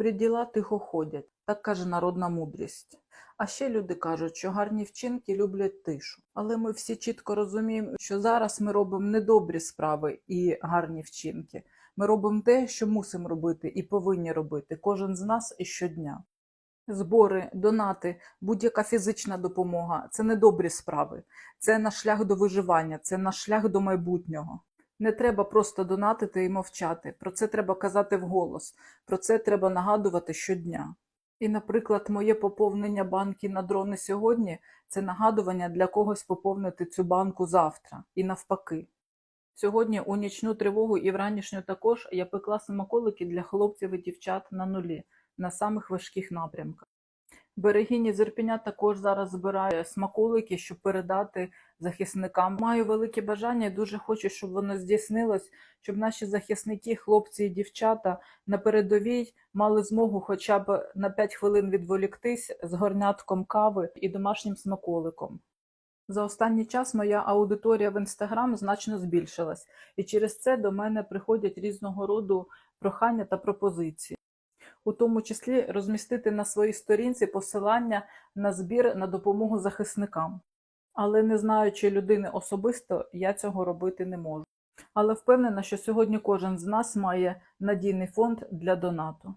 добрі діла тихо ходять, так каже народна мудрість. А ще люди кажуть, що гарні вчинки люблять тишу. Але ми всі чітко розуміємо, що зараз ми робимо недобрі справи і гарні вчинки. Ми робимо те, що мусимо робити і повинні робити кожен з нас і щодня. Збори, донати, будь-яка фізична допомога це не добрі справи, це наш шлях до виживання, це наш шлях до майбутнього. Не треба просто донатити і мовчати. Про це треба казати вголос, про це треба нагадувати щодня. І, наприклад, моє поповнення банки на дрони сьогодні це нагадування для когось поповнити цю банку завтра і навпаки. Сьогодні у нічну тривогу і вранішню також я пекла смаколики для хлопців і дівчат на нулі на самих важких напрямках. Берегині Зерпіня також зараз збирає смаколики, щоб передати захисникам. Маю велике бажання і дуже хочу, щоб воно здійснилось, щоб наші захисники, хлопці і дівчата на передовій мали змогу хоча б на 5 хвилин відволіктись з горнятком кави і домашнім смаколиком. За останній час моя аудиторія в інстаграм значно збільшилась, і через це до мене приходять різного роду прохання та пропозиції у тому числі розмістити на своїй сторінці посилання на збір на допомогу захисникам. Але не знаючи людини особисто, я цього робити не можу. Але впевнена, що сьогодні кожен з нас має надійний фонд для донату.